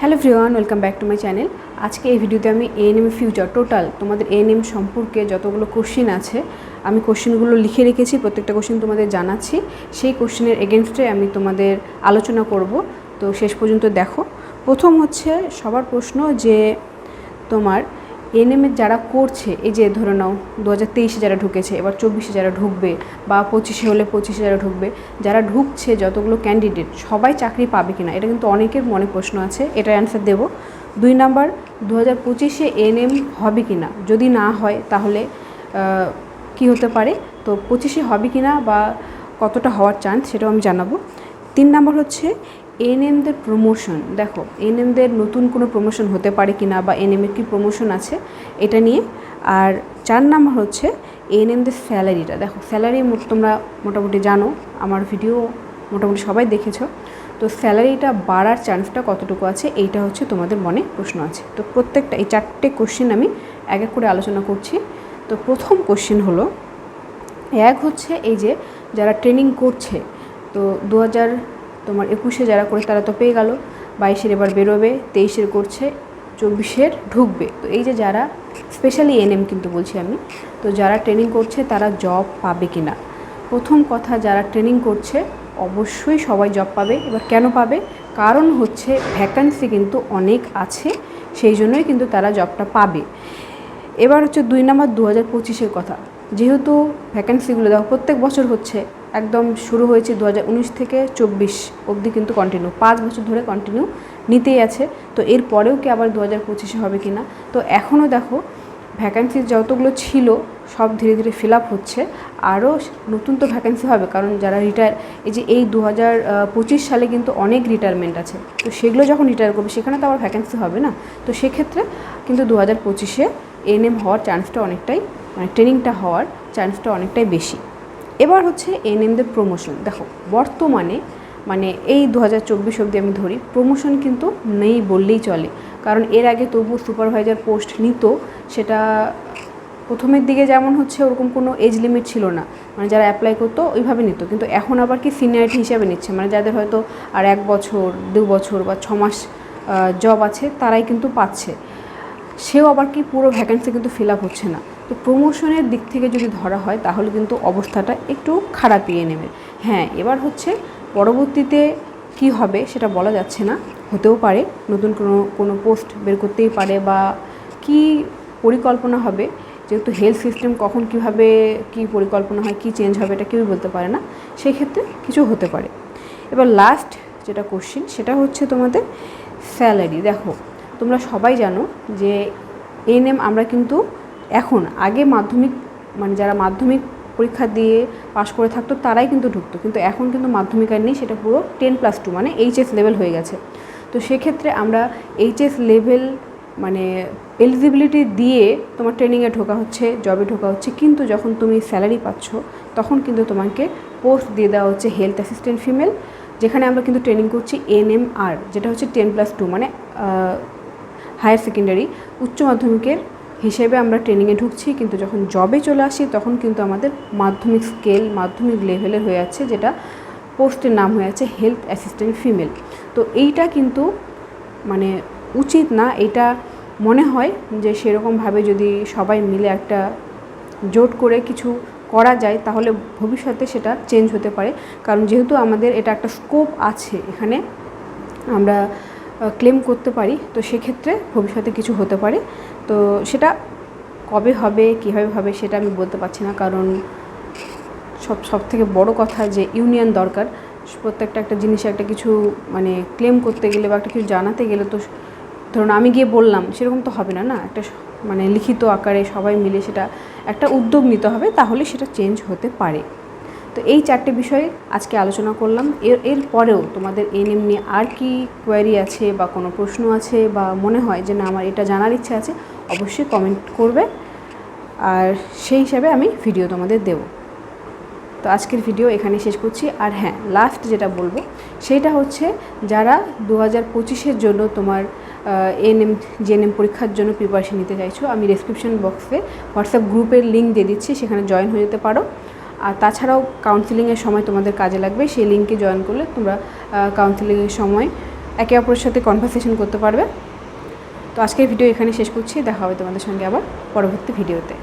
Hello ফ্রিওয়ান welcome back to my channel. আজকে এই ভিডিওতে আমি এ এএনএম ফিউচার টোটাল তোমাদের এএনএম সম্পর্কে যতগুলো কোশ্চিন আছে, আমি কোশ্চেনগুলো লিখে রেখেছি, প্রত্যেকটা কোশ্চেন তোমাদের জানাচ্ছি। সেই কোশ্চেনের এগেনস্টে আমি তোমাদের আলোচনা করব। তো শেষ পর্যন্ত দেখো। প্রথম হচ্ছে সবার প্রশ্ন যে তোমার এনএমএ যারা করছে, এই যে ধরে নাও দু হাজার তেইশে যারা ঢুকেছে, এবার চব্বিশে যারা ঢুকবে বা পঁচিশে হলে পঁচিশে যারা ঢুকবে, যারা ঢুকছে যতগুলো ক্যান্ডিডেট সবাই চাকরি পাবে কিনা, এটা কিন্তু অনেকের মনে প্রশ্ন আছে, এটার অ্যান্সার দেবো। দুই নাম্বার দু হাজার পঁচিশে এনএম হবে কি না যদি না হয় তাহলে কি হতে পারে? তো পঁচিশে হবে কি না বা কতটা হওয়ার চান্স সেটাও আমি জানাব। তিন নাম্বার হচ্ছে এনএমদের প্রমোশন দেখো এনএমদের নতুন কোনো প্রমোশন হতে পারে কি না বা এনএমের কী প্রমোশন আছে, এটা নিয়ে। আর চার নাম্বার হচ্ছে এনএমদের স্যালারিটা দেখো স্যালারি তোমরা মোটামুটি জানো, আমার ভিডিও মোটামুটি সবাই দেখেছ। তো স্যালারিটা বাড়ার চান্সটা কতটুকু আছে, এইটা হচ্ছে তোমাদের মনে প্রশ্ন আছে। তো প্রত্যেকটা, এই চারটে কোশ্চেন আমি এক এক করে আলোচনা করছি। তো প্রথম কোশ্চেন হলো, এক হচ্ছে এই যে যারা ট্রেনিং করছে, তো দু হাজার তোমার একুশে যারা করে তারা তো পেয়ে গেল, বাইশের এবার বেরোবে, তেইশের করছে, চব্বিশের ঢুকবে। তো এই যে যারা স্পেশালি এনএম কিন্তু বলছি আমি, তো যারা ট্রেনিং করছে তারা জব পাবে কি না প্রথম কথা, যারা ট্রেনিং করছে, অবশ্যই সবাই জব পাবে। এবার কেন পাবে? কারণ হচ্ছে ভ্যাকান্সি কিন্তু অনেক আছে, সেই জন্যই কিন্তু তারা জবটা পাবে। এবার হচ্ছে দুই নম্বর দু হাজার পঁচিশের কথা, যেহেতু ভ্যাকেন্সিগুলো দেখো, প্রত্যেক বছর হচ্ছে একদম শুরু হয়েছে দু হাজার উনিশ থেকে চব্বিশ অবধি কিন্তু কন্টিনিউ পাঁচ বছর ধরে কন্টিনিউ নিতেই আছে। তো এর পরেও কি আবার দু হাজার পঁচিশে হবে কি না? তো এখনও দেখো ভ্যাকান্সি যতগুলো ছিল, সব ধীরে ধীরে ফিল আপ হচ্ছে। আরও নতুন তো ভ্যাকেন্সি হবে, কারণ যারা রিটায়ার এই যে এই দু হাজার পঁচিশ সালে কিন্তু অনেক রিটায়ারমেন্ট আছে। তো সেগুলো যখন রিটায়ার করবে, সেখানে তো আবার ভ্যাকেন্সি হবে না। তো সেক্ষেত্রে কিন্তু দু হাজার পঁচিশে এনএম হওয়ার চান্সটা অনেকটাই মানে ট্রেনিংটা হওয়ার চান্সটা অনেকটাই বেশি। এবার হচ্ছে এনএমদের প্রমোশন দেখো, বর্তমানে মানে এই দু হাজার চব্বিশ অবধি আমি ধরি প্রমোশন কিন্তু নেই বললেই চলে। কারণ এর আগে তবু সুপারভাইজার পোস্ট নিত, সেটা প্রথমের দিকে যেমন হচ্ছে ওরকম কোনো এজ লিমিট ছিল না। মানে যারা অ্যাপ্লাই করতো, ওইভাবে নিত। কিন্তু এখন আবার কি সিনিয়রিটি হিসাবে নিচ্ছে। মানে যাদের হয়তো আর এক বছর, দু বছর বা ছ মাস জব আছে, তারাই কিন্তু পাচ্ছে। সেও আবার কি পুরো ভ্যাকেন্সি কিন্তু ফিল আপ হচ্ছে না। তো প্রমোশনের দিক থেকে যদি ধরা হয়, তাহলে কিন্তু অবস্থাটা একটু খারাপিয়ে নেবে। হ্যাঁ এবার হচ্ছে পরবর্তীতে কি হবে সেটা বলা যাচ্ছে না, হতেও পারে। নতুন কোনো কোনো পোস্ট বের করতেই পারে বা কি পরিকল্পনা হবে, যেহেতু হেলথ সিস্টেম কখন কীভাবে কি পরিকল্পনা হয়, কি চেঞ্জ হবে এটা কেউই বলতে পারে না। সেই ক্ষেত্রে কিছু হতে পারে। এবার লাস্ট যেটা কোশ্চিন সেটা হচ্ছে তোমাদের স্যালারি দেখো, তোমরা সবাই জানো যে এনএম আমরা কিন্তু এখন, আগে মাধ্যমিক মানে যারা মাধ্যমিক পরীক্ষা দিয়ে পাশ করে থাকতো তারাই কিন্তু ঢুকতো। কিন্তু এখন কিন্তু মাধ্যমিক আর নেই, সেটা পুরো টেন প্লাস টু মানে এইচএস লেভেল হয়ে গেছে। তো সেক্ষেত্রে আমরা এইচএস লেভেল মানে এলিজিবিলিটি দিয়ে তোমার ট্রেনিংয়ে ঢোকা হচ্ছে জবে ঢোকা হচ্ছে, কিন্তু যখন তুমি স্যালারি পাচ্ছ, তখন কিন্তু তোমাকে পোস্ট দিয়ে দেওয়া হচ্ছে হেলথ অ্যাসিস্ট্যান্ট ফিমেল যেখানে আমরা কিন্তু ট্রেনিং করছি এনএমআর যেটা হচ্ছে টেন প্লাস টু মানে হায়ার সেকেন্ডারি উচ্চ মাধ্যমিকের হিসেবে আমরা ট্রেনিংয়ে ঢুকছি, কিন্তু যখন জবে চলে আসি, তখন কিন্তু আমাদের মাধ্যমিক স্কেল মাধ্যমিক লেভেলের হয়ে যাচ্ছে, যেটা পোস্টের নাম হয়ে আছে হেলথ অ্যাসিস্ট্যান্ট ফিমেল তো এইটা কিন্তু মানে উচিত না এটা মনে হয় যে সেরকমভাবে যদি সবাই মিলে একটা জোট করে কিছু করা যায়, তাহলে ভবিষ্যতে সেটা চেঞ্জ হতে পারে। কারণ যেহেতু আমাদের এটা একটা স্কোপ আছে, এখানে আমরা ক্লেম করতে পারি, তো সেক্ষেত্রে ভবিষ্যতে কিছু হতে পারে। তো সেটা কবে হবে, কীভাবে হবে সেটা আমি বলতে পারছি না, কারণ সব সব থেকে বড় কথা যে ইউনিয়ন দরকার। প্রত্যেকটা একটা জিনিসে একটা কিছু মানে ক্লেম করতে গেলে বা একটা কিছু জানাতে গেলে তো ধরুন আমি গিয়ে বললাম, সেরকম তো হবে না না? একটা মানে লিখিত আকারে সবাই মিলে সেটা একটা উদ্যোগ নিতে হবে, তাহলে সেটা চেঞ্জ হতে পারে। তো এই চারটে বিষয়ে আজকে আলোচনা করলাম। এর এর পরেও তোমাদের এনএম নিয়ে আর কি কোয়ারি আছে বা কোনো প্রশ্ন আছে বা মনে হয় যে না, আমার এটা জানার ইচ্ছা আছে, অবশ্যই কমেন্ট করবে। আর সেই হিসাবে আমি ভিডিও তোমাদের দেব। তো আজকের ভিডিও এখানে শেষ করছি। আর হ্যাঁ লাস্ট যেটা বলব, সেটা হচ্ছে যারা দু হাজার পঁচিশের জন্য তোমার এনএম, জেএনএম পরীক্ষার জন্য প্রিপারেশন নিতে চাইছো, আমি ডেসক্রিপশন বক্সে হোয়াটসঅ্যাপ গ্রুপের লিঙ্ক দিয়ে দিচ্ছি, সেখানে জয়েন হয়ে যেতে পারো। আর তাছাড়াও কাউন্সিলিংয়ের সময় তোমাদের কাজে লাগবে, সেই লিঙ্কে জয়েন করলে তোমরা কাউন্সিলিংয়ের সময় একে অপরের সাথে কনভারসেশন করতে পারবে। তো আজকের ভিডিও এখানে শেষ করছি, দেখা হবে তোমাদের সঙ্গে আবার পরবর্তী ভিডিওতে